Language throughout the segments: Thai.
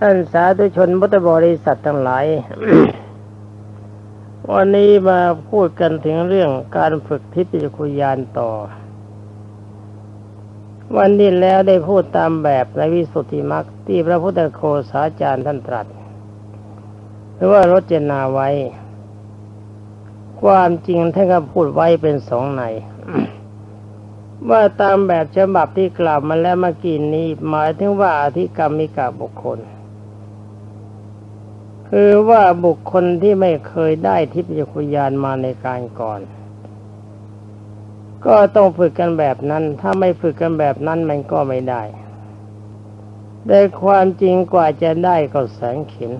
ท่านสาธุชนพุทธบริษัททั้งหลาย วันนี้มาพูดกันถึงเรื่องการฝึกทิพยคุยานต่อ วันนี้แล้วได้พูดตามแบบในวิสุทธิมรรคที่พระพุทธโคสาจารย์ท่านตรัส หรือว่ารจนาไว้ ความจริงท่านก็พูดไว้เป็นสองในว่าตามแบบฉบับที่กล่าวมาแล้วเมื่อกี้นี้ หมายถึงว่าอธิกรรมิกาบุคคล คือว่าบุคคลที่ไม่เคยได้ทิพยคุยานมาในการก่อน ก็ต้องฝึกกันแบบนั้น ถ้าไม่ฝึกกันแบบนั้นมันก็ไม่ได้แต่ความจริงกว่าจะได้ก็แสงเข็น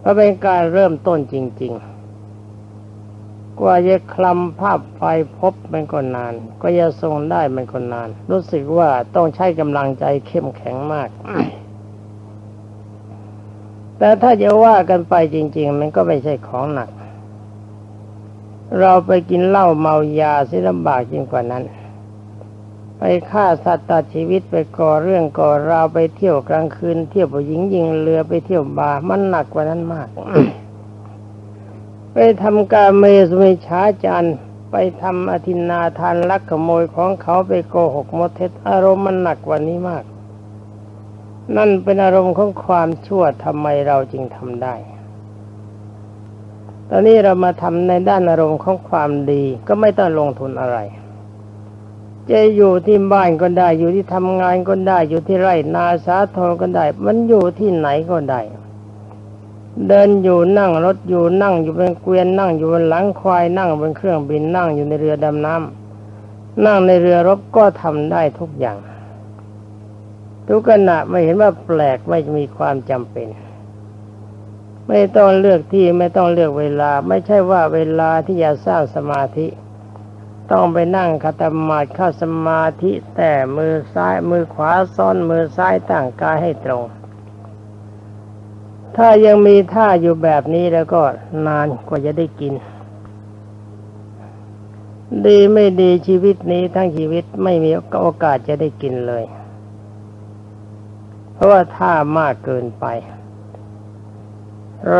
เพราะเป็นการเริ่มต้นจริง ๆกว่าจะคลำภาพไฟพบมันก็นาน ก็จะทรงได้มันก็นาน รู้สึกว่าต้องใช้กำลังใจเข้มแข็งมาก แต่ถ้าจะว่ากันไปจริง ๆ มันก็ไม่ใช่ของหนัก เราไปกินเหล้าเมายาสิลำบากยิ่งกว่านั้น ไปฆ่าสัตว์ตัดชีวิตไปก่อเรื่องก่อราวไปเที่ยวกลางคืน เที่ยวผู้หญิงยิงเรือไปเที่ยวบาร์มันหนักกว่านั้นมาก ไปทำการเมสมิช้าจารไปทำอธินาทานลักขโมยของเขาไปโกหกมดเท็จอารมณ์มันหนักกว่านี้มาก นั่นเป็นอารมณ์ของความชั่วทำไมเราจึงทำได้ ตอนนี้เรามาทำในด้านอารมณ์ของความดีก็ไม่ต้องลงทุนอะไร จะอยู่ที่บ้านก็ได้ อยู่ที่ทำงานก็ได้ อยู่ที่ไร่นาสาทรก็ได้ มันอยู่ที่ไหนก็ได้ เดินอยู่นั่งรถอยู่นั่งอยู่บนเกวียนนั่งอยู่บนหลังควายนั่งบนเครื่องบินนั่งอยู่ในเรือดำน้ำนั่งในเรือรบก็ทำได้ทุกอย่าง ทุกขณะไม่เห็นว่าแปลกไม่มีความจำเป็น ไม่ต้องเลือกที่ไม่ต้องเลือกเวลา ไม่ใช่ว่าเวลาที่จะสร้างสมาธิ ต้องไปนั่งคตมาดเข้าสมาธิแต่มือซ้ายมือขวาซ้อนมือซ้ายตั้งกายให้ตรง ถ้ายังมีท่าอยู่แบบนี้แล้วก็นานกว่าจะได้กินดีไม่ดีชีวิตนี้ทั้งชีวิตไม่มีโอกาสจะได้กินเลย เพราะว่าท่ามากเกินไป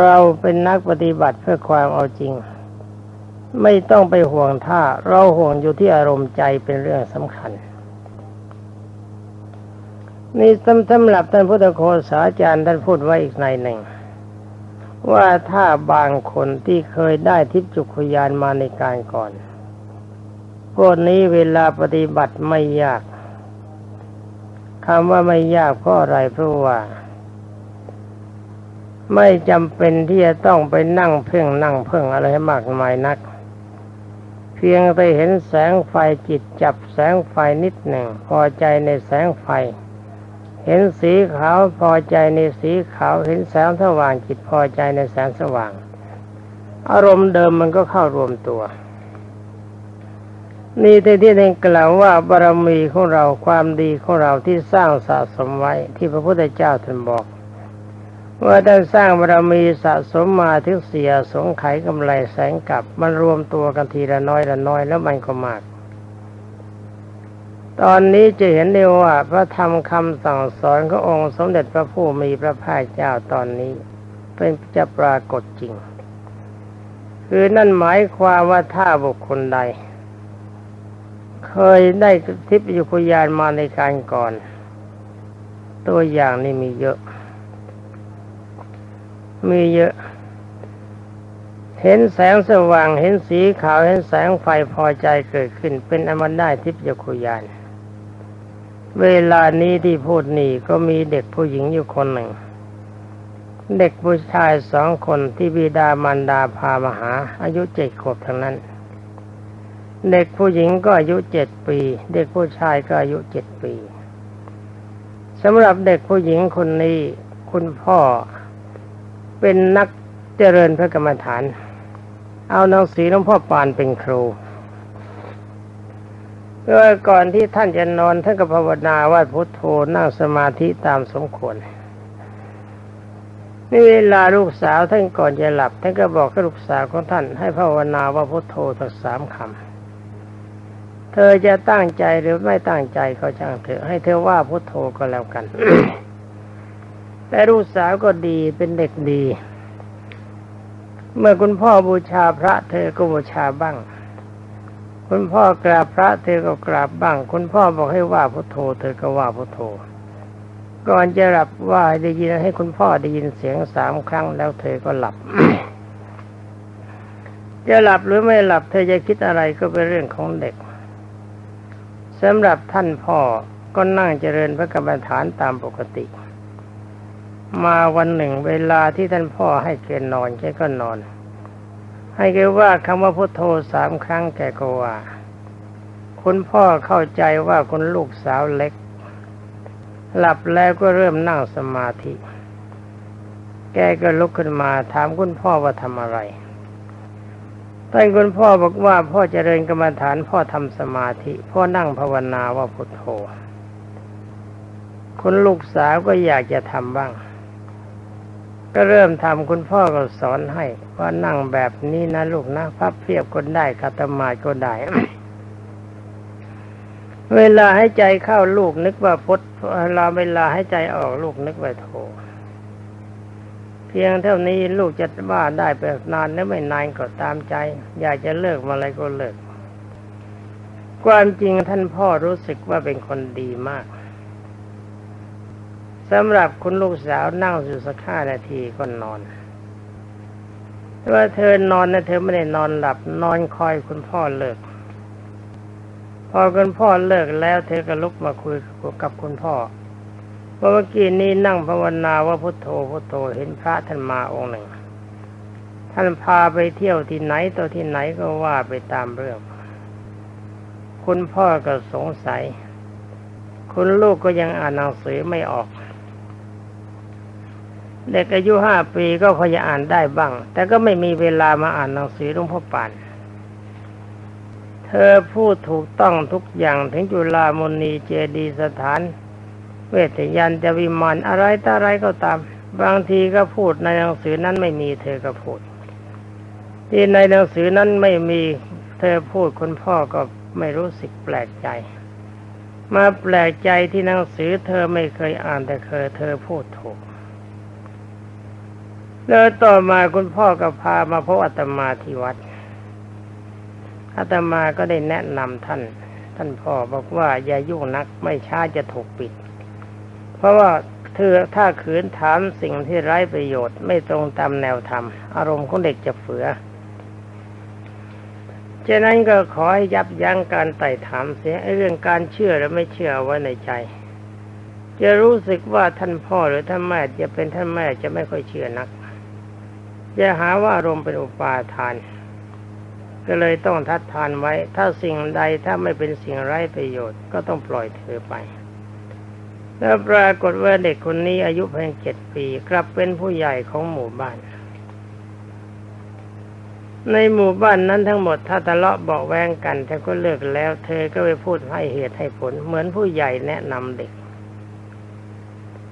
เราเป็นนักปฏิบัติเพื่อความเอาจริง ไม่ต้องไปห่วงท่า เราห่วงอยู่ที่อารมณ์ใจเป็นเรื่องสำคัญ นี่สำสำหรับท่านพุทธโฆษาจารย์ท่านพูดไว้อีกในหนึ่ง ว่าถ้าบางคนที่เคยได้ทิพจุกยานมาในการก่อนพวกนี้เวลาปฏิบัติไม่ยาก คำว่าไม่ยากเพราะอะไรเพราะว่า ไม่จำเป็นที่จะต้องไปนั่งเพ่งนั่งเพ่งอะไรให้มากมายนัก เพียงไปเห็นแสงไฟจิตจับแสงไฟนิดหนึ่ง พอใจในแสงไฟ เห็นสีขาวพอใจในสีขาวเห็นแสงสว่างจิตพอใจในแสงสว่าง อารมณ์เดิมมันก็เข้ารวมตัว นี่ที่ที่ได้กล่าวว่าบารมีของเราความดีของเราที่สร้างสะสมไว้ที่พระพุทธเจ้าท่านบอก ว่าได้สร้างบารมีสะสมมาถึงเสียสงไขกำไรแสงกลับ มันรวมตัวกันทีละน้อยละน้อยแล้วมันก็มาก ตอนนี้จะเห็นได้ว่าพระธรรมคำสั่งสอนขององค์สมเด็จพระผู้มีพระภาคเจ้าตอนนี้ เป็นจะปรากฏจริง คือนั่นหมายความว่าถ้าบุคคลใด เคยได้ทิพยุคยานมาในการก่อน ตัวอย่างนี่มีเยอะ มีเยอะ เห็นแสงสว่างเห็นสีขาวเห็นแสงไฟพอใจเกิดขึ้น เป็นอมันได้ทิพยคุยาน เวลานี้ที่พูดนี่ก็มีเด็กผู้หญิงอยู่คนหนึ่ง เด็กผู้ชายสองคนที่บิดามารดาพามาหา อายุเจ็ดขวบทั้งนั้น เด็กผู้หญิงก็อายุเจ็ดปี เด็กผู้ชายก็อายุเจ็ดปีสำหรับเด็กผู้หญิงคนนี้คุณพ่อเป็นนักเจริญพระกรรมฐาน เอาหนังสือหลวงพ่อปานเป็นครูเพื่อก่อนที่ท่านจะนอนท่านก็ภาวนาว่าพุทโธนั่งสมาธิตามสมควรนี่เวลาลูกสาวท่านก่อนจะหลับท่านก็บอกกับลูกสาวของท่านให้ภาวนาว่าพุทโธทั้งสามคำ ธอจะตั้งใจหรือไม่ตั้งใจก็ช่างเถอะให้เธอว่าพุทโธก็แล้วกัน แต่ลูกสาวก็ดีเป็นเด็กดี เมื่อคุณพ่อบูชาพระ เธอก็บูชาบ้าง คุณพ่อกราบพระ เธอก็กราบบ้าง คุณพ่อบอกให้ว่าพุทโธ เธอก็ว่าพุทโธ ก่อนจะหลับว่าได้ยินให้คุณพ่อได้ยินเสียงสามครั้งแล้วเธอก็หลับจะหลับหรือไม่หลับ เธอจะคิดอะไรก็เป็นเรื่องของเด็ก สำหรับท่านพ่อก็นั่งเจริญพระกรรมฐานตามปกติ มาวันหนึ่งเวลาที่ท่านพ่อให้แกนอนแกก็นอน ให้แกว่าคำว่าพุทโธสามครั้งแกก็ว่า คุณพ่อเข้าใจว่าคุณลูกสาวเล็ก หลับแล้วก็เริ่มนั่งสมาธิ แกก็ลุกขึ้นมาถามคุณพ่อว่าทำอะไร ท่านคุณพ่อบอกว่าพ่อเจริญกรรมฐานพ่อทำสมาธิ พ่อนั่งภาวนาว่าพุทโธคุณลูกสาวก็อยากจะทำบ้าง ก็เริ่มทำคุณพ่อก็สอนให้ ว่านั่งแบบนี้นะลูกนะพับเพียบก็ได้คาตมาก็ได้ เวลาให้ใจเข้าลูกนึกว่าพุทเวลาเวลาให้ใจออกลูกนึกว่าโธ พียงเท่านี้ลูกจะว่าได้ไปนานและไม่นานก็ตามใจ อยากจะเลิกมาอะไรก็เลิก ความจริงท่านพ่อรู้สึกว่าเป็นคนดีมากสำหรับคุณลูกสาวนั่งอยู่สักห้านาทีก็นอนว่าเธอนอนนะเธอไม่ได้นอนหลับ นอนคอยคุณพ่อเลิก พอคุณพ่อเลิกแล้ว เธอก็ลุกมาคุยกับคุณพ่อ เมื่อกี้นี้นั่งภาวนาว่าพุทโธพุทโธเห็นพระท่านมาองค์หนึ่ง ท่านพาไปเที่ยวที่ไหนตัวที่ไหนก็ว่าไปตามเรื่อง คุณพ่อก็สงสัย คุณลูกก็ยังอ่านหนังสือไม่ออก เด็กอายุห้าปีก็พอจะอ่านได้บ้าง แต่ก็ไม่มีเวลามาอ่านหนังสือหลวงพ่อปานเธอพูดถูกต้องทุกอย่างถึงจุฬามณีเจดีสถาน เวทยันจะวิมานอะไรต่ออะไรก็ตาม บางทีก็พูดในหนังสือนั้นไม่มีเธอก็พูด ที่ในหนังสือนั้นไม่มีเธอพูดคุณพ่อก็ไม่รู้สึกแปลกใจ มาแปลกใจที่หนังสือเธอไม่เคยอ่านแต่เคยเธอพูดถูกแล้วต่อมาคุณพ่อก็พามาพบอาตมาที่วัดอาตมาก็ได้แนะนำท่าน ท่านพ่อบอกว่าอย่ายุ่งนักไม่ช้าจะถูกปิด เพราะว่าเธอถ้าขืนถามสิ่งที่ไร้ประโยชน์ไม่ตรงตามแนวธรรม อารมณ์ของเด็กจะเฟือฉะนั้นก็ขอให้ยับยั้งการไต่ถามเสียเรื่องการเชื่อหรือไม่เชื่อไว้ในใจ จะรู้สึกว่าท่านพ่อหรือท่านแม่จะเป็นท่านแม่จะไม่ค่อยเชื่อนักจะหาว่าอารมณ์เป็นอุปาทาน ก็เลยต้องทัดทานไว้ ถ้าสิ่งใดถ้าไม่เป็นสิ่งไร้ประโยชน์ก็ต้องปล่อยเธอไป แล้วปรากฏว่าเด็กคนนี้อายุเพียงเจ็ดปีกลับเป็นผู้ใหญ่ของหมู่บ้าน ในหมู่บ้านนั้นทั้งหมดถ้าทะเลาะเบาแวงกันเธอก็เลิกแล้ว เธอก็ไปพูดให้เหตุให้ผล เหมือนผู้ใหญ่แนะนำเด็ก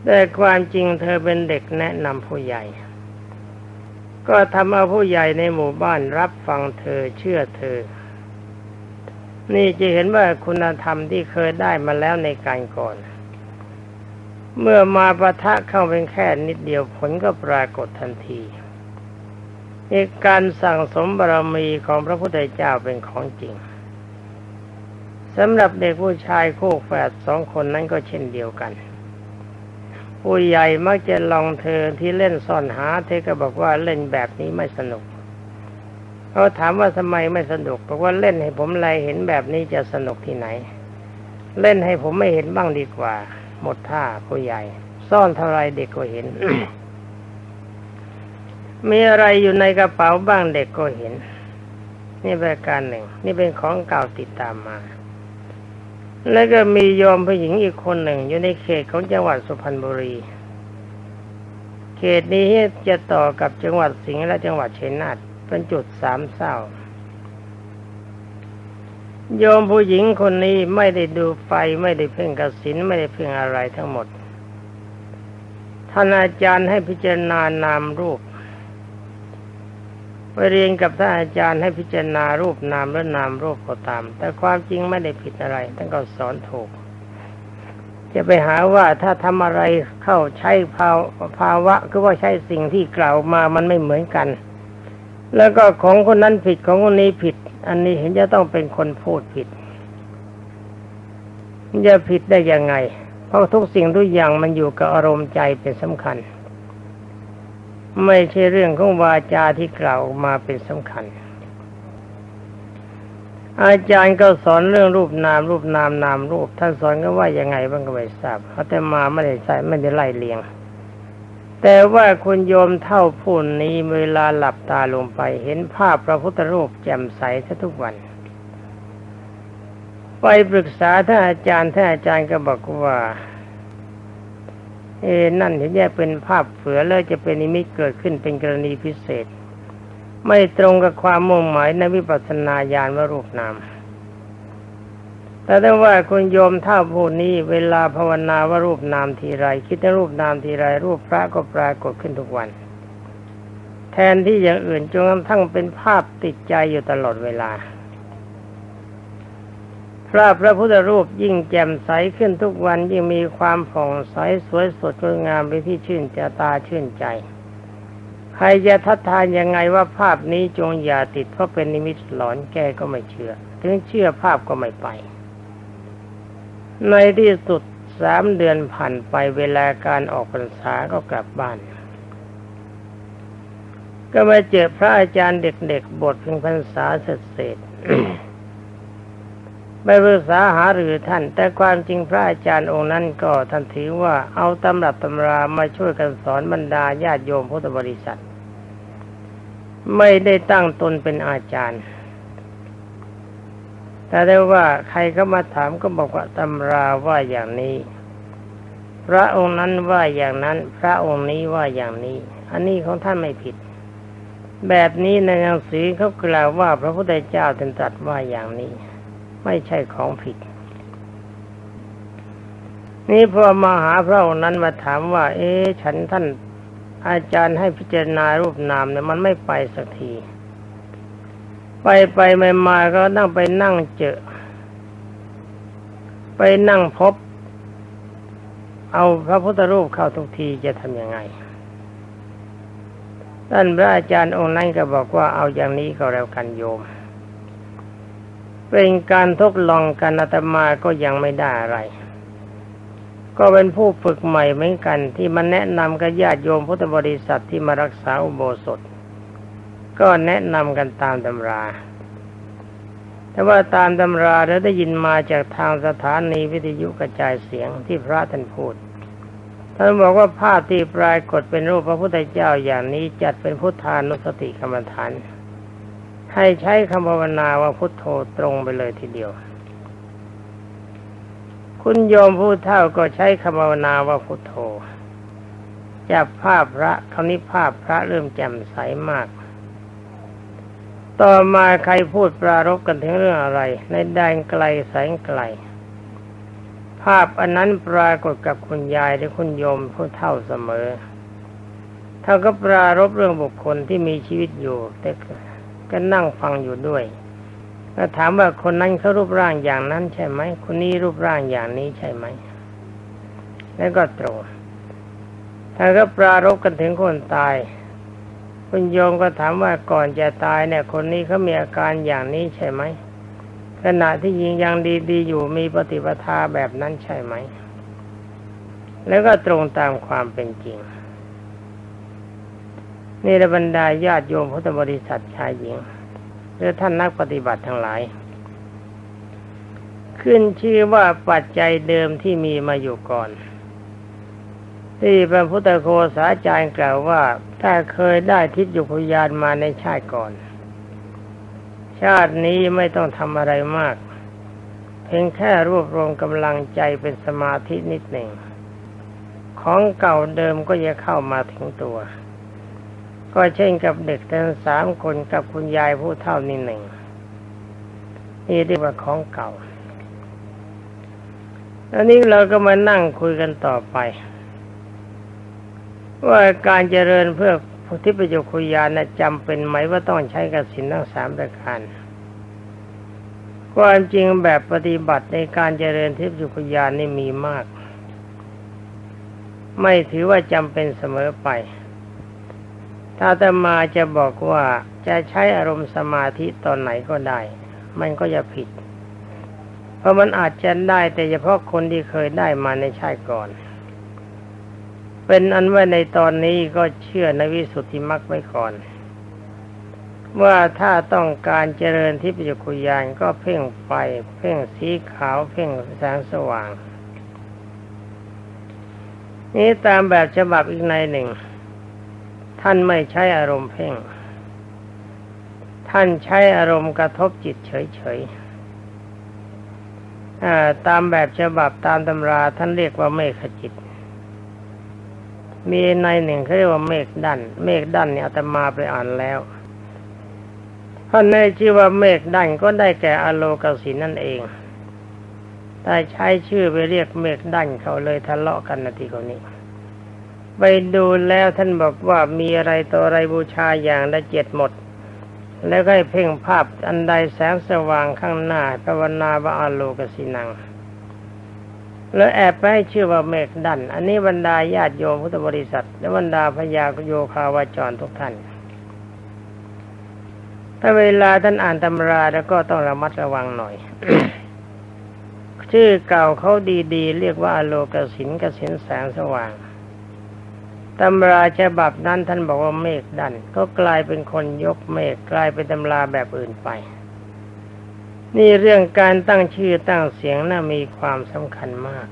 แต่ความจริงเธอเป็นเด็กแนะนำผู้ใหญ่ ก็ทำเอาผู้ใหญ่ในหมู่บ้านรับฟังเธอเชื่อเธอ นี่จะเห็นว่าคุณธรรมที่เคยได้มาแล้วในการก่อน เมื่อมาประทะเข้าเป็นแค่นิดเดียวผลก็ปรากฏทันทีในการสั่งสมบารมีของพระพุทธเจ้าเป็นของจริงสำหรับเด็กผู้ชายคู่แฝดสองคนนั้นก็เช่นเดียวกัน ผู้ใหญ่มักจะลองเธอที่เล่นซ่อนหา เธอก็บอกว่าเล่นแบบนี้ไม่สนุกเขาถามว่าทำไมไม่สนุกบอกว่าเล่นให้ผมไรเห็นแบบนี้จะสนุกที่ไหน เล่นให้ผมไม่เห็นบ้างดีกว่า หมดท่าผู้ใหญ่ ซ่อนเท่าไรเด็กก็เห็น มีอะไรอยู่ในกระเป๋าบ้างเด็กก็เห็น นี่เป็นการหนึ่ง นี่เป็นของเก่าติดตามมา แล้วก็มียอมผู้หญิงอีกคนหนึ่ง อยู่ในเขตของจังหวัดสุพรรณบุรี เขตนี้จะต่อกับจังหวัดสิงห์และจังหวัดชัยนาทเป็นจุดสามเศร้า โยมผู้หญิงคนนี้ไม่ได้ดูไฟไม่ได้เพ่งกสินไม่ได้เพ่งอะไรทั้งหมดท่านอาจารย์ให้พิจารณานามรูปไปเรียนกับท่านอาจารย์ให้พิจารณารูปนามและนามรูปก็ตาม แต่ความจริงไม่ได้ผิดอะไรท่านก็สอนถูก จะไปหาว่าถ้าทำอะไรเข้าใช้ภาวภาวะคือว่าใช้สิ่งที่กล่าวมามันไม่เหมือนกัน แล้วก็ของคนนั้นผิดของคนนี้ผิด อันนี้เห็นจะต้องเป็นคนพูดผิดจะผิดได้ยังไง เพราะทุกสิ่งทุกอย่างมันอยู่กับอารมณ์ใจเป็นสำคัญ ไม่ใช่เรื่องของวาจาที่กล่าวออกมาเป็นสำคัญ อาจารย์ก็สอนเรื่องรูปนาม รูปนามนามรูป ท่านสอนก็ว่ายังไงบ้างก็ไม่ทราบเขาแต่มาไม่ได้ใส่ไม่ได้ไล่เลียง แต่ว่าคุณโยมเท่าผู้นี้เวลาหลับตาลงไปเห็นภาพพระพุทธรูปแจ่มใสทุกวัน ไปปรึกษาท่านอาจารย์ท่านอาจารย์ก็บอกว่าเอ้นั่นเห็นแย่เป็นภาพเผือแล้วจะเป็นนิมิตเกิดขึ้นเป็นกรณีพิเศษ ไม่ตรงกับความมุ่งหมายในวิปัสสนาญาณว่ารูปนาม แต่ถ้าว่าคุณโยมท่าผู้นี้เวลาภาวนาว่ารูปนามทีไรคิดถึงรูปนามทีไรรูปพระก็ปรากฏขึ้นทุกวัน แทนที่อย่างอื่นจนกระทั่งเป็นภาพติดใจอยู่ตลอดเวลา พระพระพุทธรูปยิ่งแจ่มใสขึ้นทุกวันยิ่งมีความผ่องใสสวยสดงดงามเป็นที่ชื่นใจตาชื่นใจใครจะทัดทานยังไงว่าภาพนี้จงอย่าติดเพราะเป็นนิมิตหลอนแกก็ไม่เชื่อ ถึงเชื่อภาพก็ไม่ไป ในที่สุดสามเดือนผ่านไปเวลาการออกพรรษาก็กลับบ้าน ก็มาเจอพระอาจารย์เด็กๆบทเพียงพรรษาเสร็จๆไปปรึกษาหารือท่าน แต่ความจริงพระอาจารย์องค์นั้นก็ท่านถือว่าเอาตำรับตำรามาช่วยกันสอนบรรดาญาติโยมพุทธบริษัท ไม่ได้ตั้งตนเป็นอาจารย์ แต่ได้ว่าใครก็มาถามก็บอกว่าตำราว่าอย่างนี้ พระองค์นั้นว่าอย่างนั้น พระองค์นี้ว่าอย่างนี้ อันนี้ของท่านไม่ผิด แบบนี้ในหนังสือเขากล่าวว่าพระพุทธเจ้าตรัสว่าอย่างนี้ ไม่ใช่ของผิดนี่พอมาหาพระองค์นั้นมาถามว่า เอ๊ฉันท่านอาจารย์ให้พิจารณารูปนามเนี่ยมันไม่ไปสักที ไปไปม่มาก็นั่งไปนั่งเจอ ไปนั่งพบ เอาพระพุทธรูปเข้าทุกทีจะทำยังไงท่านพระอาจารย์องค์นั้นก็บอกว่าเอาอย่างนี้ก็แล้วกันโยม เป็นการทดลองกันอาตมาก็ยังไม่ได้อะไร ก็เป็นผู้ฝึกใหม่เหมือนกันที่มาแนะนำกับญาติโยมพุทธบริษัทที่มารักษาอุโบสถ ก็แนะนำกันตามตำรา แต่ว่าตามตำราเราได้ยินมาจากทางสถานีวิทยุกระจายเสียงที่พระท่านพูด ท่านบอกว่าภาพที่ปรากฏเป็นรูปพระพุทธเจ้าอย่างนี้จัดเป็นพุทธานุสติกรรมฐาน ให้ใช้คำภาวนาว่าพุทโธตรงไปเลยทีเดียว คุณโยมผู้เท่าก็ใช้คำภาวนาว่าพุทโธจับภาพพระคราวนี้ภาพพระเริ่มแจ่มใสมาก ต่อมาใครพูดปรารบกันถึงเรื่องอะไร ในแดนไกลแสงไกล ภาพอันนั้นปรากฏกับคุณยายหรือคุณโยมผู้เท่าเสมอท่าก็ปรารบเรื่องบุคคลที่มีชีวิตอยู่ แต่ก็นั่งฟังอยู่ด้วยก็ถามว่าคนนั้นเขารูปร่างอย่างนั้นใช่ไหม คนนี้รูปร่างอย่างนี้ใช่ไหม แล้วก็ตรงถ้าก็ปรารบกันถึงคนตาย คุณโยมก็ถามว่าก่อนจะตายเนี่ย คนนี้เขามีอาการอย่างนี้ใช่ไหมขณะที่ยิงยังดีๆอยู่มีปฏิปทาแบบนั้นใช่ไหม แล้วก็ตรงตามความเป็นจริง นี่ระบรรดาญาติโยมพุทธบริษัทชายหญิงหรือท่านนักปฏิบัติทั้งหลาย ขึ้นชื่อว่าปัจจัยเดิมที่มีมาอยู่ก่อน ที่พระพุทธโคสาจารย์กล่าวว่า ถ้าเคยได้ทิพยุคยานมาในชาติก่อน ชาตินี้ไม่ต้องทำอะไรมาก เพียงแค่รวบรวมกำลังใจเป็นสมาธินิดหนึ่ง ของเก่าเดิมก็จะเข้ามาถึงตัว ก็เช่นกับเด็กทั้งสามคนกับคุณยายผู้เท่านี้หนึ่งนี่เรียกว่าของเก่าอันนี้เราก็มานั่งคุยกันต่อไป ว่าการเจริญเพื่อพุทธิประโยคุยานจำเป็นไหมว่าต้องใช้กสินทั้งสามประการความจริงแบบปฏิบัติในการเจริญทิพยุคยานนี่มีมาก ไม่ถือว่าจำเป็นเสมอไป ถ้าอาตมาจะบอกว่าจะใช้อารมณ์สมาธิตอนไหนก็ได้ มันก็จะผิด เพราะมันอาจจะได้แต่เฉพาะคนที่เคยได้มาในชาติก่อน เป็นอันว่าในตอนนี้ก็เชื่อในวิสุทธิมรรคไว้ก่อน ว่าถ้าต้องการเจริญทิพยคุยานก็เพ่งไฟ เพ่งสีขาว เพ่งแสงสว่าง นี้ตามแบบฉบับอีกในหนึ่ง ท่านไม่ใช้อารมณ์เพ่ง ท่านใช้อารมณ์กระทบจิตเฉยๆตามแบบฉบับตามตำราท่านเรียกว่าเมฆจิต มีในหนึ่งเขาเรียกว่าเมฆดันเมฆดันเนี่ยอาตมาไปอ่านแล้วท่านในชื่อว่าเมฆดันก็ได้แก่อโลกสินนั่นเองแต่ใช้ชื่อไปเรียกเมฆดันเขาเลยทะเลาะกันนาทีคนนี้ ไปดูแล้วท่านบอกว่ามีอะไรตัวอะไรบูชาอย่างละเจ็ดหมด แล้วก็ให้เพ่งภาพอันใดแสงสว่างข้างหน้าภาวนาว่าอโลกสินัง แล้วแอบไปให้ชื่อว่าเมฆดัน อันนี้บรรดาญาติโยมพุทธบริษัท และบรรดาพญาโยคาวาจรทุกท่าน ถ้าเวลาท่านอ่านตำราแล้วก็ต้องระมัดระวังหน่อย ชื่อเก่าเขาดีๆ เรียกว่าอโลกสินกสินแสงสว่างตำราฉบับนั้นท่านบอกว่าเมฆดัน ก็กลายเป็นคนยกเมฆกลายเป็นตำราแบบอื่นไป นี่เรื่องการตั้งชื่อตั้งเสียงน่ามีความสำคัญมาก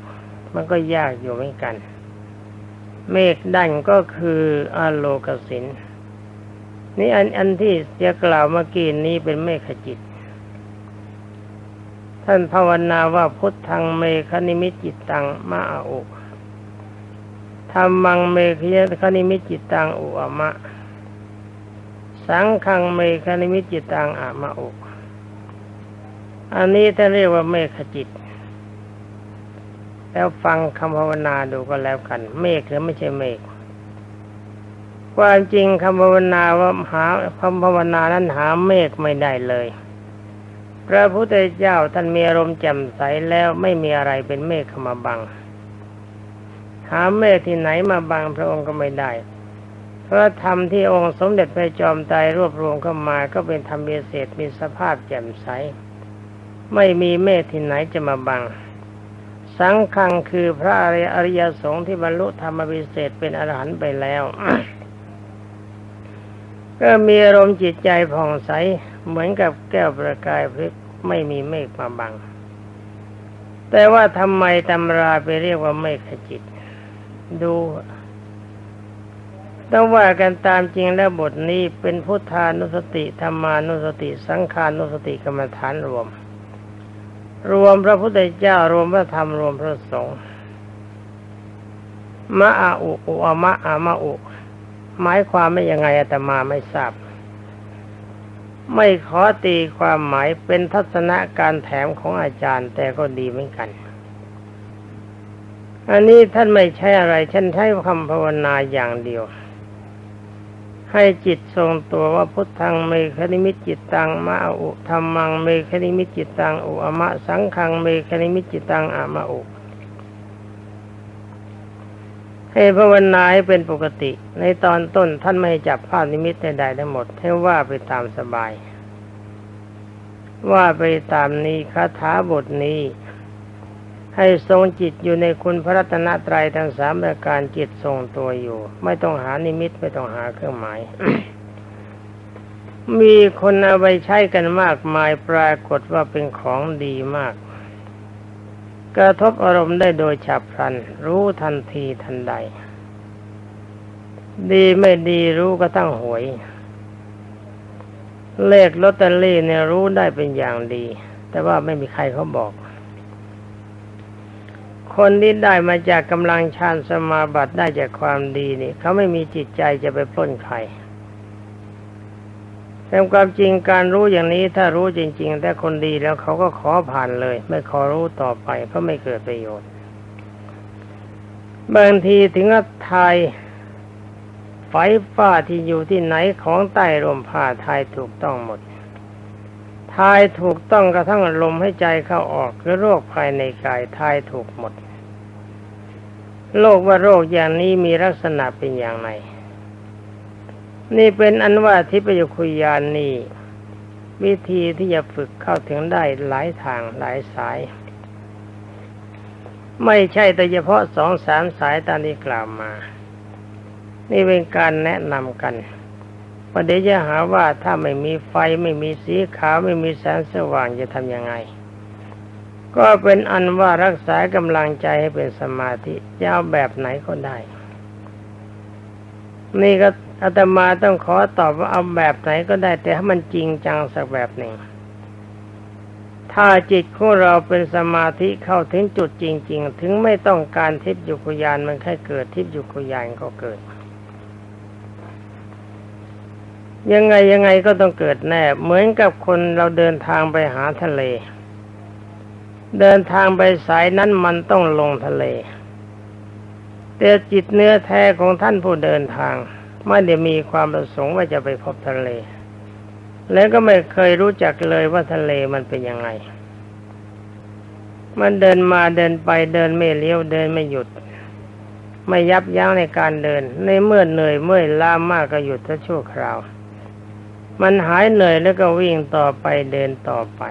มันก็ยากอยู่เหมือนกัน เมฆดันก็คืออาโลกสินนี่อันอันที่จะกล่าวเมื่อกี้นี้เป็นเมฆจิต ท่านภาวนาว่าพุทธังเมฆนิมิตจิตตังมาอาอุธรรมังเมฆยคณิมิจิตตังอุอมะ สังขังเมฆนิมิจิตตังอะมะอุ อันนี้ท่านเรียกว่าเมฆจิต แล้วฟังคำภาวนาดูก็แล้วกัน เมฆหรือไม่ใช่เมฆความจริงคำภาวนาว่าหาคำภาวนานั้นหาเมฆไม่ได้เลย พระพุทธเจ้าท่านมีอารมณ์แจ่มใสแล้วไม่มีอะไรเป็นเมฆเข้ามาบัง หาเมฆที่ไหนมาบังพระองค์ก็ไม่ได้เพราะธรรมที่องค์สมเด็จพระจอมไตรรวบรวมเข้ามาก็เป็นธรรมเบเศษมีสภาพแจ่มใส ไม่มีเมฆที่ไหนจะมาบัง สังขังคือพระอริยสงฆ์ที่บรรลุธรรมวิเศษเป็นอรหันต์ไปแล้ว ก็มีอารมณ์จิตใจผ่องใสเหมือนกับแก้วประกายพลิกไม่มีเมฆมาบัง แต่ว่าทำไมตำราไปเรียกว่าเมฆจิต ดูต้องว่ากันตามจริงแล้วบทนี้เป็นพุทธานุสติธรรมานุสติ สังขานุสติกรรมฐานรวม รวมพระพุทธเจ้ารวมพระธรรมรวมพระสงฆ์มะอาอุอุอมะอามะอุ หมายความไม่ยังไงอาตมาไม่ทราบ ไม่ขอตีความหมายเป็นทัศนะการแถมของอาจารย์แต่ก็ดีเหมือนกัน อันนี้ท่านไม่ใช่อะไร ฉันใช้คำภาวนาอย่างเดียว ให้จิตทรงตัวว่าพุทธังเมฆนิมิตจิตตังมาอุธรรมังเมฆนิมิตจิตตังอุอมะสังขังเมฆนิมิตจิตตังอามาอุให้ภาวนาให้เป็นปกติ ในตอนต้นท่านไม่จับภาพนิมิตใดๆทั้งหมด ให้ว่าไปตามสบาย ว่าไปตามนี้คาถาบทนี้ ให้ทรงจิตอยู่ในคุณพระรัตนตรัยทั้งสามประการจิตทรงตัวอยู่ ไม่ต้องหานิมิตไม่ต้องหาเครื่องหมาย มีคนเอาไปใช้กันมากมายปรากฏว่าเป็นของดีมาก กระทบอารมณ์ได้โดยฉับพลัน รู้ทันทีทันใด ดีไม่ดีรู้ก็ตั้งหวย เลขลอตเตอรี่เนี่ยรู้ได้เป็นอย่างดี แต่ว่าไม่มีใครเขาบอก คนที่ได้มาจากกำลังฌานสมาบัติได้จากความดีนี่เขาไม่มีจิตใจจะไปปล้นใครแต่ความจริงการรู้อย่างนี้ถ้ารู้จริง ๆ แต่คนดีแล้วเขาก็ขอผ่านเลย ไม่ขอรู้ต่อไปเพราะไม่เกิดประโยชน์ บางทีถึงกับทายไฟฟ้าที่อยู่ที่ไหนของใต้ลมผ้าทายถูกต้องหมด ทายถูกต้องกระทั่งลมให้ใจเข้าออกหรือโรคภายในกายทายถูกหมดโลกว่าโรคอย่างนี้มีลักษณะเป็นอย่างไรนี่เป็นอันว่าทิพยคุยานนี่วิธีที่จะฝึกเข้าถึงได้หลายทางหลายสาย ไม่ใช่แต่เฉพาะสองสามสายตามที่กล่าวมา นี่เป็นการแนะนำกัน ประเดี๋ยวจะหาว่าถ้าไม่มีไฟไม่มีสีขาวไม่มีแสงสว่างจะทำยังไง ก็เป็นอันว่ารักษากำลังใจให้เป็นสมาธิจะเอาแบบไหนก็ได้ นี่ก็อาตมาต้องขอตอบว่าเอาแบบไหนก็ได้ แต่ให้มันจริงจังสักแบบหนึ่ง ถ้าจิตของเราเป็นสมาธิเข้าถึงจุดจริง ๆ ถึงไม่ต้องการทิพยุคยานมันแค่เกิดทิพยุคยานก็เกิด ยังไงยังไงก็ต้องเกิดแน่ เหมือนกับคนเราเดินทางไปหาทะเล เดินทางไปสายนั้นมันต้องลงทะเล แต่จิตเนื้อแท้ของท่านผู้เดินทางไม่ได้มีความประสงค์ว่าจะไปพบทะเล และก็ไม่เคยรู้จักเลยว่าทะเลมันเป็นยังไง มันเดินมาเดินไปเดินไม่เลี้ยวเดินไม่หยุด ไม่ยับยั้งในการเดิน ในเมื่อเหนื่อยเมื่อยล้ามากก็หยุดถ้ชั่วคราว มันหายเหนื่อยแล้วก็วิ่งต่อไปเดินต่อไป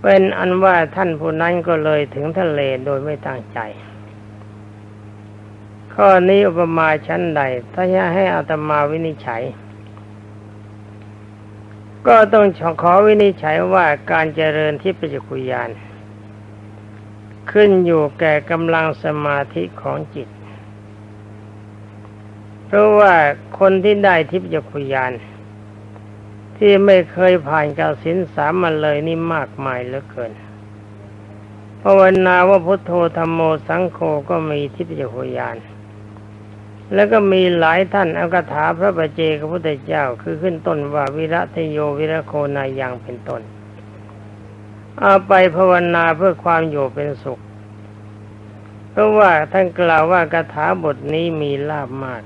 เป็นอันว่าท่านผู้นั้นก็เลยถึงทะเลโดยไม่ตั้งใจ ข้อนี้อุปมาชั้นใด ถ้าจะให้อาตมาวินิจฉัย ก็ต้องขอวินิจฉัยว่าการเจริญที่ปัจจุกุยาน ขึ้นอยู่แก่กำลังสมาธิของจิต เพราะว่าคนที่ได้ทิพยคุยาน ที่ไม่เคยผ่านกาสินสามมาเลยนี่มากมายเหลือเกินภาวนาว่าพุทโธธรรมโมสังโฆก็มีทิพยคุยาน แล้วก็มีหลายท่านเอาคาถาพระบาเจกพระพุทธเจ้าคือขึ้นต้นว่าวิระทโยวิระโคนายังเป็นต้น เอาไปภาวนาเพื่อความอยู่เป็นสุข เพราะว่าท่านกล่าวว่าคาถาบทนี้มีลาบมาก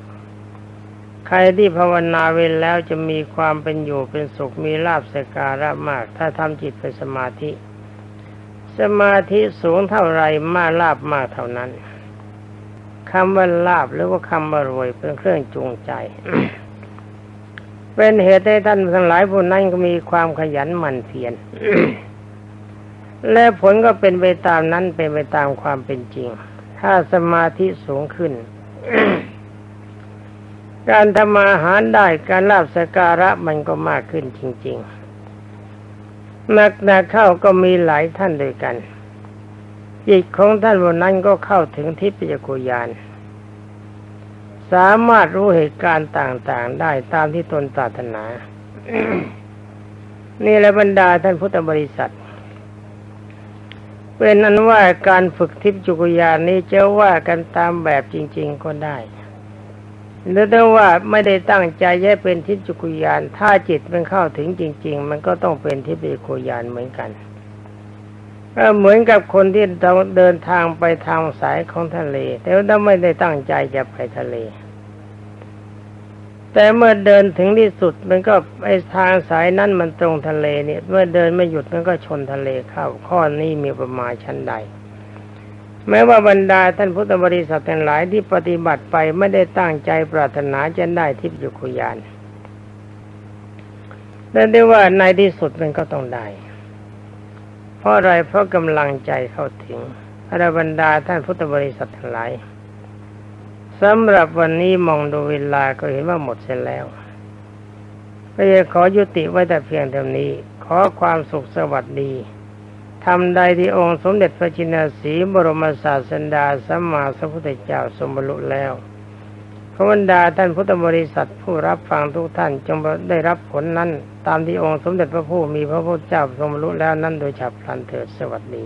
ใครที่ภาวนาเว้นแล้วจะมีความเป็นอยู่เป็นสุขมีลาบสการะมาก ถ้าทำจิตเป็นสมาธิ สมาธิสูงเท่าไรมากลาบมากเท่านั้นคำว่าลาบหรือว่าคำว่ารวยเป็นเครื่องจูงใจ เป็นเหตุให้ท่านทั้งหลายผู้นั้นก็มีความขยันหมั่นเพียรและผลก็เป็นไปตามนั้นเป็นไปตามความเป็นจริง ถ้าสมาธิสูงขึ้น การทำมาหารได้การลาบสการะมันก็มากขึ้นจริง ๆ นักนาเข้าก็มีหลายท่านด้วยกันจิตของท่านวันนั้นก็เข้าถึงทิพยกุยานสามารถรู้เหตุการณ์ต่างๆ ได้ตามที่ตนปรารถนา นี่แหละบรรดาท่านพุทธบริษัท เป็นนั้นว่าการฝึกทิพยจุกยานนี้จะว่ากันตามแบบจริง ๆ ก็ได้ หรือถ้ว่าไม่ได้ตั้งใจแย่เป็นทิพยจุกยาน ถ้าจิตมันเข้าถึงจริง ๆ มันก็ต้องเป็นทิพยจุกยานเหมือนกันเหมือนกับคนที่เดินทางไปทางสายของทะเล แต่ว่าไม่ได้ตั้งใจจะไปทะเล แต่เมื่อเดินถึงที่สุดมันก็ไอทางสายนั้นมันตรงทะเลเนี่ย เมื่อเดินไม่หยุดมันก็ชนทะเลเข้า ข้อนี้มีประมาณชั้นใด แม้ว่าบรรดาท่านพุทธบริษัททั้งหลายที่ปฏิบัติไปไม่ได้ตั้งใจปรารถนาจะได้ทิพยุคุยานแต่ได้ว่าในที่สุดมันก็ต้องได้ เพราะอะไรเพราะกำลังใจเข้าถึงอรบรรดาท่านพุทธบริษัททั้งหลายสำหรับวันนี้มองดูเวลาก็เห็นว่าหมดเสียแล้วก็จะขอยุติไว้แต่เพียงเท่านี้ ขอความสุขสวัสดี ทำใดที่องค์สมเด็จพระจินสีบรมศาสดาสัมมาสัมพุทธเจ้าสมบรรลุแล้วขบรรดาท่านพุทธบริษัทผู้รับฟังทุกท่านจงได้รับผลนั้น ตามที่องค์สมเด็จพระผู้มีพระพุทธเจ้าทรงบรรลุแล้วนั้นโดยฉับพลันเถิดสวัสดี